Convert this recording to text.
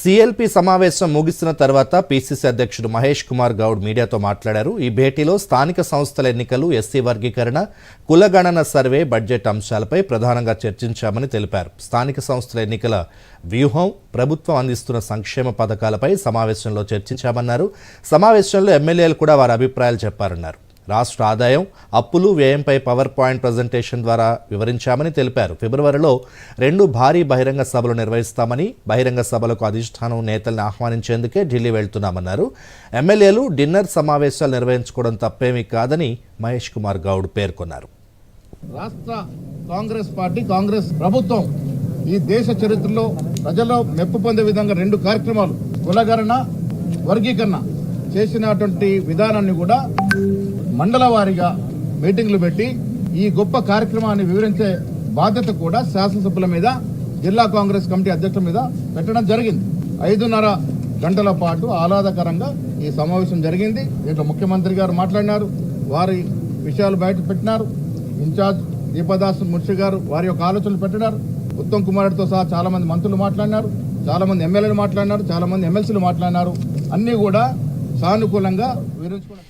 CLP సమావేశం ముగిసిన తర్వాత పిసిసి అధ్యక్షుడు మహేష్ కుమార్ గౌడ్ మీడియాతో మాట్లాడారు. ఈ భేటీలో స్థానిక సంస్థల ఎన్నికలు ఎస్సీ వర్గీకరణ కులగణన సర్వే బడ్జెట్ అంశాలపై ప్రధానంగా చర్చించామని తెలిపారు. స్థానిక సంస్థల ఎన్నికల వ్యూహం ప్రభుత్వం అందిస్తున్న సంక్షేమ పథకాలపై సమావేశంలో చర్చించామన్నారు. సమావేశంలో ఎమ్మెల్యేలు కూడా వారి అభిప్రాయాలు చెప్పారన్నారు. రాష్ట్ర ఆదాయం అప్పులు వ్యయంపై పవర్ పాయింట్ ప్రజెంటేషన్ ద్వారా వివరించామని తెలిపారు. ఫిబ్రవరిలో రెండు భారీ బహిరంగ సభలు నిర్వహిస్తామని బహిరంగ సభలకు అధిష్టానం నేతల్ని ఆహ్వానించేందుకే ఢిల్లీ వెళ్తున్నామన్నారు. ఎమ్మెల్యేలు డిన్నర్ సమావేశాలు నిర్వహించుకోవడం తప్పేమీ కాదని మహేష్ కుమార్ గౌడ్ పేర్కొన్నారు. రాష్ట్ర కాంగ్రెస్ పార్టీ కాంగ్రెస్ ప్రభుత్వం ఈ దేశ చరిత్రలో ప్రజల్లో మెప్పు పొందే విధంగా రెండు కార్యక్రమాలు కులగణన వర్గీకరణ చేసినటువంటి విధానాన్ని కూడా మండల వారీగా మీటింగ్లు పెట్టి ఈ గొప్ప కార్యక్రమాన్ని వివరించే బాధ్యత కూడా శాసనసభ్యుల మీద జిల్లా కాంగ్రెస్ కమిటీ అధ్యక్షుల మీద పెట్టడం జరిగింది. ఐదున్నర గంటల పాటు ఆహ్లాదకరంగా ఈ సమావేశం జరిగింది. దీంట్లో ముఖ్యమంత్రి గారు మాట్లాడినారు వారి విషయాలు బయట పెట్టినారు. ఇన్ఛార్జ్ దీపదాస్ మున్షి గారు వారి యొక్క ఆలోచనలు పెట్టినారు. ఉత్తమ్ కుమార్ రెడ్డితో సహా చాలామంది మంత్రులు మాట్లాడినారు. చాలామంది ఎమ్మెల్యేలు మాట్లాడినారు. చాలామంది ఎమ్మెల్సీలు మాట్లాడినారు. అన్నీ కూడా సానుకూలంగా వివరించుకున్నారు